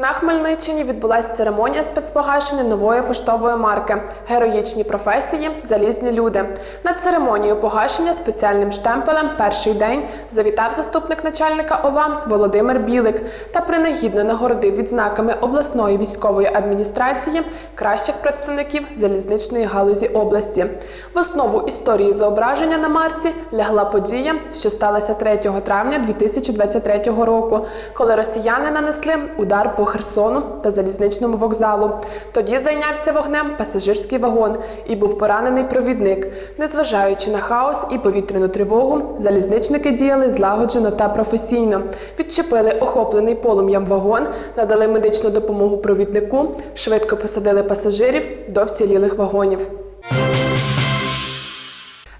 На Хмельниччині відбулася церемонія спецпогашення нової поштової марки Героїчні професії, залізні люди. На церемонію погашення спеціальним штемпелем перший день завітав заступник начальника ОВА Володимир Білик та принагідно нагородив відзнаками обласної військової адміністрації кращих представників залізничної галузі області. В основу історії зображення на марці лягла подія, що сталася 3 травня 2023 року, коли росіяни нанесли удар по Херсону та залізничному вокзалу. Тоді зайнявся вогнем пасажирський вагон і був поранений провідник. Незважаючи на хаос і повітряну тривогу, залізничники діяли злагоджено та професійно. Відчепили охоплений полум'ям вагон, надали медичну допомогу провіднику, швидко посадили пасажирів до вцілілих вагонів.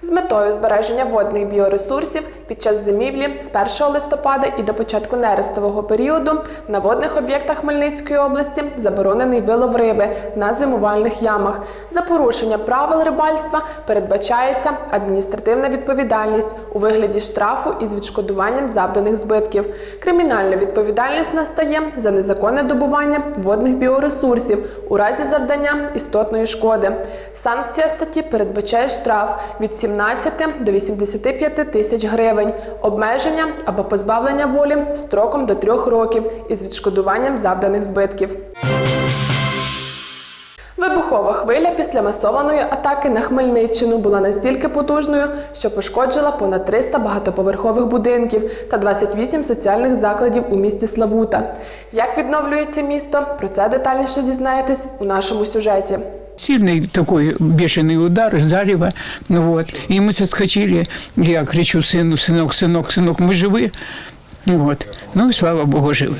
З метою збереження водних біоресурсів під час зимівлі з 1 листопада і до початку нерестового періоду на водних об'єктах Хмельницької області заборонений вилов риби на зимувальних ямах. За порушення правил рибальства передбачається адміністративна відповідальність у вигляді штрафу із відшкодуванням завданих збитків. Кримінальна відповідальність настає за незаконне добування водних біоресурсів у разі завдання істотної шкоди. Санкція статті передбачає штраф від 17 до 85 тисяч гривень, обмеження або позбавлення волі строком до трьох років із відшкодуванням завданих збитків. Вибухова хвиля після масованої атаки на Хмельниччину була настільки потужною, що пошкоджила понад 300 багатоповерхових будинків та 28 соціальних закладів у місті Славута. Як відновлюється місто? Про це детальніше дізнаєтесь у нашому сюжеті. Сильный такой бешеный удар, зарево. Ну вот. И мы соскочили. Я кричу сыну, сынок, сынок, сынок, мы живы. Ну Вот. Ну и слава Богу, живы.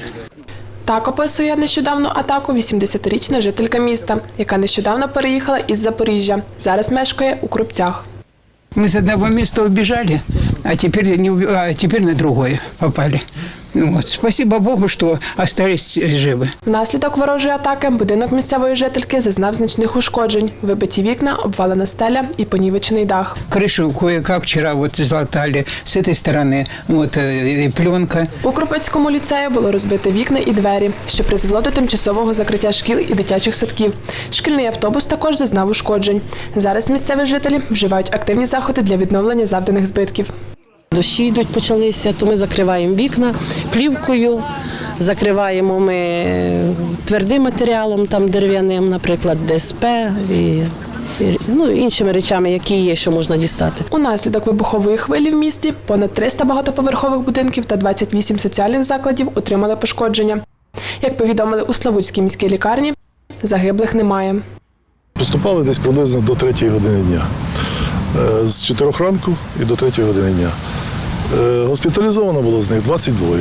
Так описує нещодавну атаку 80-річна жителька міста, яка нещодавно переїхала із Запоріжжя. Зараз мешкає у Крупцях. Мы с одного места убежали, а теперь, не, уби- а теперь на другое попали. Ну Вот. Спасибо Богу, что остались живы. Внаслідок ворожої атаки будинок місцевої жительки зазнав значних ушкоджень: вибиті вікна, обвалена стеля і понівечений дах. Крышу кое-как вчера вот златали с этой стороны. Вот э, и пленка. У Кропецькому ліцеї було розбите вікна і двері, що призвело до тимчасового закриття шкіл і дитячих садків. Шкільний автобус також зазнав ушкоджень. Зараз місцеві жителі вживають активні заходи для відновлення завданих збитків. Дощі йдуть, почалися, то ми закриваємо вікна плівкою, закриваємо ми твердим матеріалом, там дерев'яним, наприклад, ДСП і, ну, іншими речами, які є, що можна дістати. Унаслідок вибухової хвилі в місті понад 300 багатоповерхових будинків та 28 соціальних закладів отримали пошкодження. Як повідомили у Славутській міській лікарні, загиблих немає. Поступали десь приблизно до 3 години дня. Е, З 4 ранку і до 3 години дня. Е, Госпіталізовано було з них 22.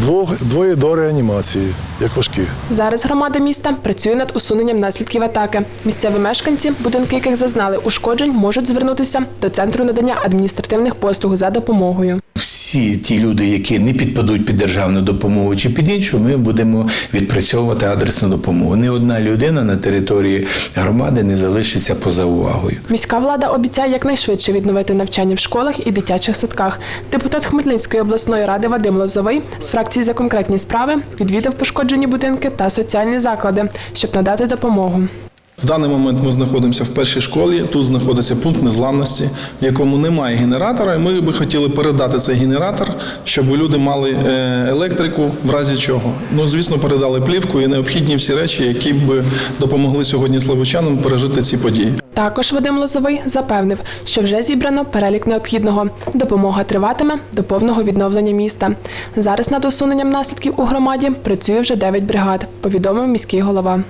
Двох, двоє до реанімації, як важкі. Зараз громада міста працює над усуненням наслідків атаки. Місцеві мешканці, будинки яких зазнали ушкоджень, можуть звернутися до центру надання адміністративних послуг за допомогою. Всі ті люди, які не підпадуть під державну допомогу чи під іншу, ми будемо відпрацьовувати адресну допомогу. Ні одна людина на території громади не залишиться поза увагою. Міська влада обіцяє якнайшвидше відновити навчання в школах і дитячих садках. Депутат Хмельницької обласної ради Вадим Лозовий з фракції за конкретні справи відвідав пошкоджені будинки та соціальні заклади, щоб надати допомогу. В даний момент ми знаходимося в першій школі. Тут знаходиться пункт незламності, в якому немає генератора. І ми би хотіли передати цей генератор, щоб люди мали е, електрику, в разі чого. Ну, звісно, передали плівку і необхідні всі речі, які б допомогли сьогодні славучанам пережити ці події. Також Вадим Лозовий запевнив, що вже зібрано перелік необхідного. Допомога триватиме до повного відновлення міста. Зараз над усуненням наслідків у громаді працює вже 9 бригад, повідомив міський голова.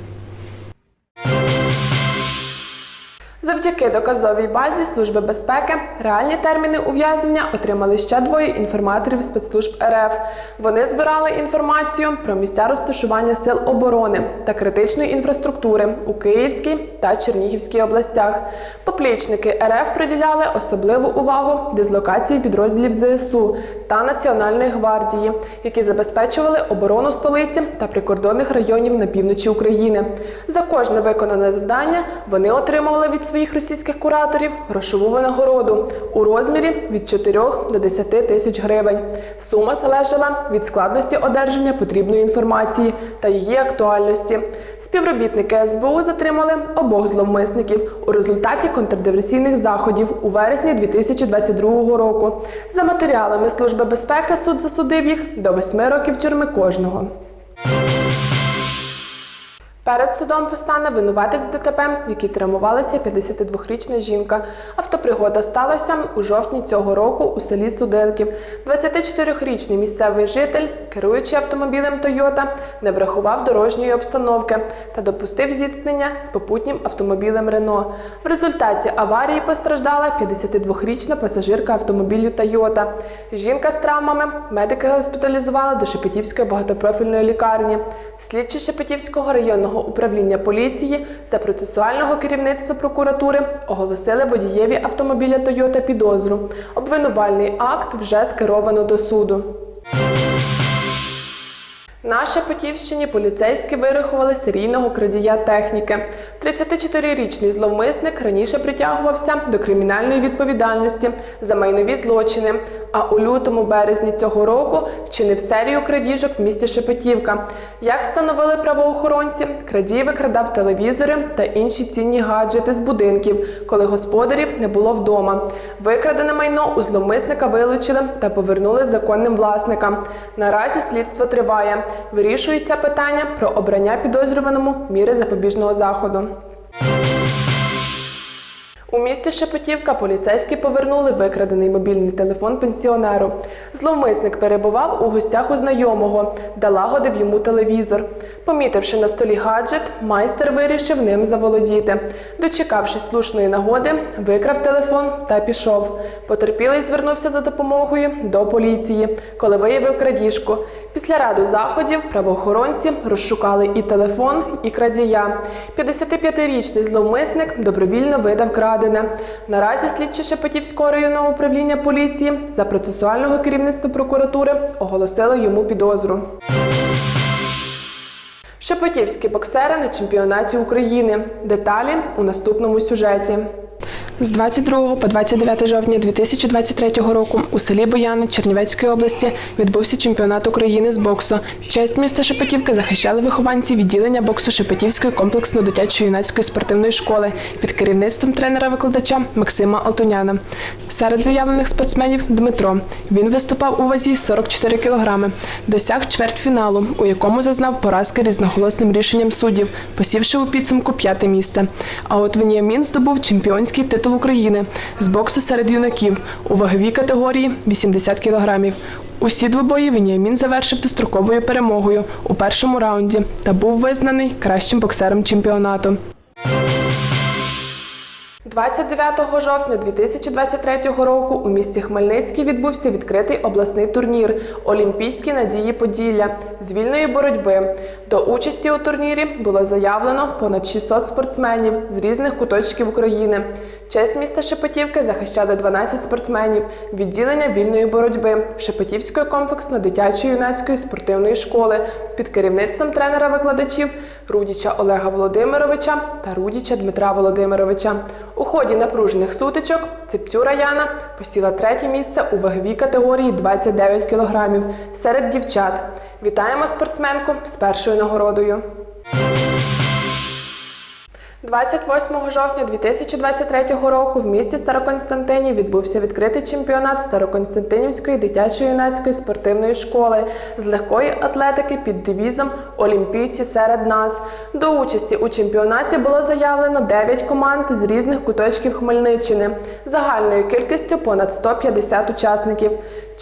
Завдяки доказовій базі Служби безпеки реальні терміни ув'язнення отримали ще двоє інформаторів спецслужб РФ. Вони збирали інформацію про місця розташування сил оборони та критичної інфраструктури у Київській та Чернігівській областях. Поплічники РФ приділяли особливу увагу дислокації підрозділів ЗСУ та Національної гвардії, які забезпечували оборону столиці та прикордонних районів на півночі України. За кожне виконане завдання вони отримували від своїх своїх російських кураторів грошову винагороду у розмірі від 4 до 10 тисяч гривень. Сума залежала від складності одержання потрібної інформації та її актуальності. Співробітники СБУ затримали обох зловмисників у результаті контрдиверсійних заходів у вересні 2022 року. За матеріалами Служби безпеки суд засудив їх до 8 років тюрми кожного. Перед судом постане винуватець ДТП, в якій травмувалася 52-річна жінка. Автопригода сталася у жовтні цього року у селі Судилків. 24-річний місцевий житель, керуючи автомобілем Тойота, не врахував дорожньої обстановки та допустив зіткнення з попутнім автомобілем Рено. В результаті аварії постраждала 52-річна пасажирка автомобілю Тойота. Жінка з травмами медики госпіталізували до Шепетівської багатопрофільної лікарні. Слідчі Шепетівського районного управління поліції за процесуального керівництва прокуратури оголосили водієві автомобіля Тойота підозру. Обвинувальний акт вже скеровано до суду. На Шепетівщині поліцейські вирахували серійного крадія техніки. 34-річний зловмисник раніше притягувався до кримінальної відповідальності за майнові злочини. А у лютому березні цього року вчинив серію крадіжок в місті Шепетівка. Як встановили правоохоронці, крадій викрадав телевізори та інші цінні гаджети з будинків, коли господарів не було вдома. Викрадене майно у зловмисника вилучили та повернули законним власникам. Наразі слідство триває. Вирішується питання про обрання підозрюваному міри запобіжного заходу. У місті Шепетівка поліцейські повернули викрадений мобільний телефон пенсіонеру. Зловмисник перебував у гостях у знайомого, де лагодив йому телевізор. Помітивши на столі гаджет, майстер вирішив ним заволодіти. Дочекавшись слушної нагоди, викрав телефон та пішов. Потерпілий звернувся за допомогою до поліції, коли виявив крадіжку. Після раду заходів правоохоронці розшукали і телефон, і крадія. 55-річний зловмисник добровільно видав крадене. Наразі слідчі Шепетівського районного управління поліції за процесуального керівництва прокуратури оголосили йому підозру. Шепетівські боксери на чемпіонаті України. Деталі у наступному сюжеті. З 22 по 29 жовтня 2023 року у селі Бояни Чернівецької області відбувся чемпіонат України з боксу. Честь міста Шепетівки захищали вихованці відділення боксу Шепетівської комплексно-дитячої юнацької спортивної школи під керівництвом тренера-викладача Максима Алтуняна. Серед заявлених спортсменів Дмитро. Він виступав у вазі 44 кілограми, досяг чвертьфіналу, у якому зазнав поразки різноголосним рішенням суддів, посівши у підсумку п'яте місце. А от Веніамін здобув чемпіонський титул України з боксу серед юнаків у ваговій категорії 80 кілограмів. Усі двобої Веніамін завершив достроковою перемогою у першому раунді та був визнаний кращим боксером чемпіонату. 29 жовтня 2023 року у місті Хмельницький відбувся відкритий обласний турнір Олімпійські надії Поділля з вільної боротьби. До участі у турнірі було заявлено понад 600 спортсменів з різних куточків України. Честь міста Шепетівки захищали 12 спортсменів відділення вільної боротьби Шепетівської комплексно-дитячої юнацької спортивної школи під керівництвом тренера-викладачів Рудіча Олега Володимировича та Рудіча Дмитра Володимировича. Ході напружених сутичок Цепцюра Яна посіла третє місце у ваговій категорії 29 кілограмів серед дівчат. Вітаємо спортсменку з першою нагородою. 28 жовтня 2023 року в місті Староконстантинів відбувся відкритий чемпіонат Староконстантинівської дитячо-юнацької спортивної школи з легкої атлетики під девізом Олімпійці серед нас. До участі у чемпіонаті було заявлено 9 команд з різних куточків Хмельниччини, загальною кількістю понад 150 учасників.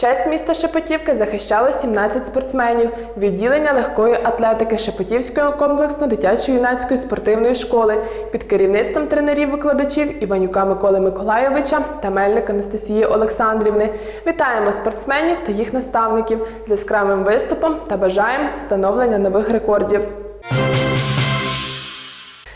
Честь міста Шепетівки захищало 17 спортсменів відділення легкої атлетики Шепетівської комплексно-дитячо-юнацької спортивної школи під керівництвом тренерів-викладачів Іванюка Миколи Миколайовича та Мельник Анастасії Олександрівни. Вітаємо спортсменів та їх наставників з яскравим виступом та бажаємо встановлення нових рекордів.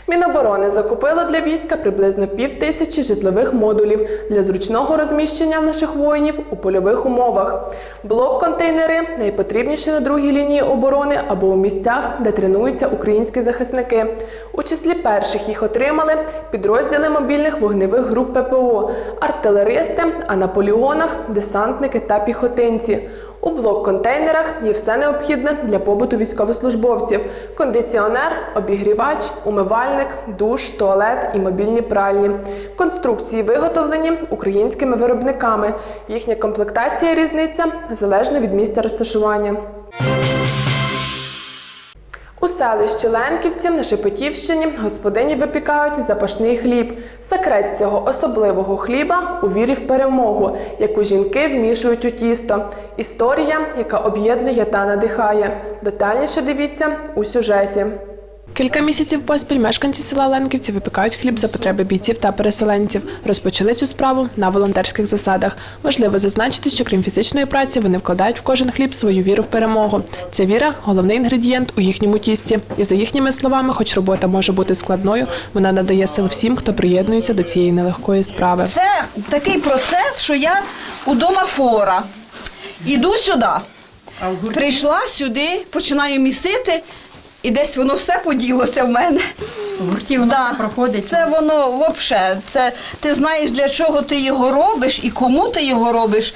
Міноборони закупило для війська приблизно пів тисячі житлових модулів для зручного розміщення наших воїнів у польових умовах. Блок-контейнери найпотрібніші на другій лінії оборони або у місцях, де тренуються українські захисники. У числі перших їх отримали підрозділи мобільних вогневих груп ППО, артилеристи, а на полігонах десантники та піхотинці. У блок-контейнерах є все необхідне для побуту військовослужбовців: кондиціонер, обігрівач, умивальник, душ, туалет і мобільні пральні. Конструкції виготовлені українськими виробниками. Їхня комплектація різниця залежно від місця розташування. У селищі Ленківці на Шепетівщині господині випікають запашний хліб. Секрет цього особливого хліба у вірі в перемогу, яку жінки вмішують у тісто. Історія, яка об'єднує та надихає. Детальніше дивіться у сюжеті. Кілька місяців поспіль мешканці села Ленківці випікають хліб за потреби бійців та переселенців. Розпочали цю справу на волонтерських засадах. Важливо зазначити, що крім фізичної праці, вони вкладають в кожен хліб свою віру в перемогу. Ця віра головний інгредієнт у їхньому тісті. І за їхніми словами, хоч робота може бути складною, вона надає сил всім, хто приєднується до цієї нелегкої справи. Це такий процес, що я удома фора. Іду сюди. Прийшла сюди, починаю місити, і десь воно все поділося в мене. гурті воно Да. все проходить. Це воно взагалі. Це ти знаєш, для чого ти його робиш і кому ти його робиш.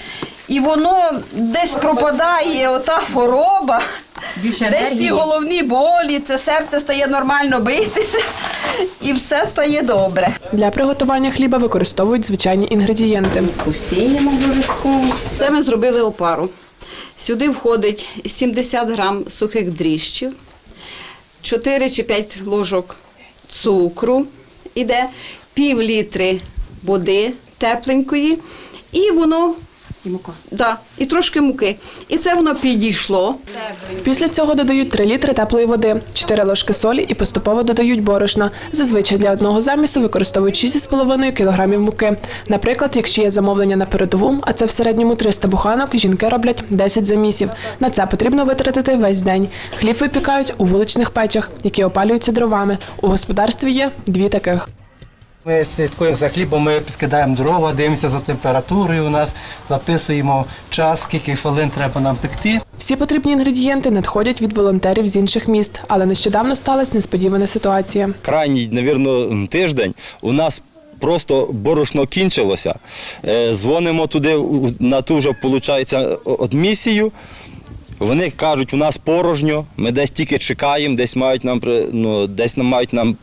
І воно десь пропадає ота хвороба, Більше десь ті головні болі, це серце стає нормально битися, і все стає добре. Для приготування хліба використовують звичайні інгредієнти. Посіємо обов'язково. Це ми зробили опару. Сюди входить 70 грам сухих дріжджів, 4 чи 5 ложок цукру, іде пів літри води тепленької, і воно. І мука. Да, і трошки муки. І це воно підійшло. Після цього додають 3 літри теплої води, 4 ложки солі і поступово додають борошна. Зазвичай для одного замісу використовують 6,5 кг муки. Наприклад, якщо є замовлення на передову, а це в середньому 300 буханок, жінки роблять 10 замісів. На це потрібно витратити весь день. Хліб випікають у вуличних печах, які опалюються дровами. У господарстві є дві таких. Ми слідкуємо за хлібом, ми підкидаємо дрова, дивимося за температурою у нас, записуємо час, скільки хвилин треба нам пекти. Всі потрібні інгредієнти надходять від волонтерів з інших міст, але нещодавно сталася несподівана ситуація. крайній, навірно, тиждень у нас просто борошно кінчилося. Е, Дзвонимо туди на ту вже, виходить, от місію. Вони кажуть, у нас порожньо, ми десь тільки чекаємо, десь мають нам ну, десь нам мають нам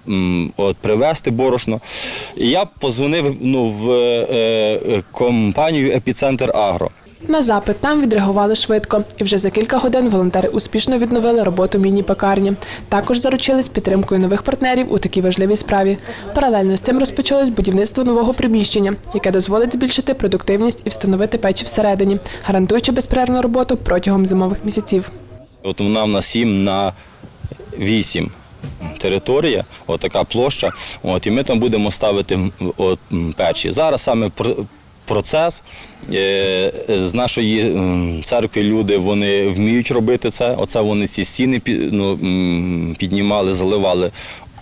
от, привезти борошно. І я позвонив ну, в е, е, компанію Епіцентр Агро. На запит нам відреагували швидко, і вже за кілька годин волонтери успішно відновили роботу міні-пекарні. Також заручились підтримкою нових партнерів у такій важливій справі. Паралельно з цим розпочалось будівництво нового приміщення, яке дозволить збільшити продуктивність і встановити печі всередині, гарантуючи безперервну роботу протягом зимових місяців. От вона в нас 7 на 8 територія, от площа. От, і ми там будемо ставити от, печі. Зараз саме процес е, з нашої церкви люди вони вміють робити це. Оце вони ці стіни ну, піднімали, заливали.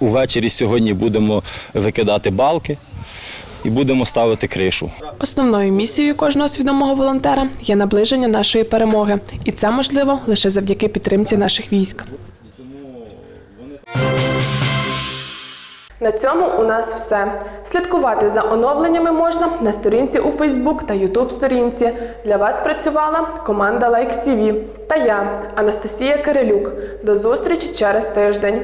Увечері сьогодні будемо викидати балки і будемо ставити кришу. Основною місією кожного свідомого волонтера є наближення нашої перемоги, і це можливо лише завдяки підтримці наших військ. На цьому у нас все. Слідкувати за оновленнями можна на сторінці у Фейсбук та Ютуб сторінці. Для вас працювала команда Лайк ТІВІ та я, Анастасія Кирилюк. До зустрічі через тиждень.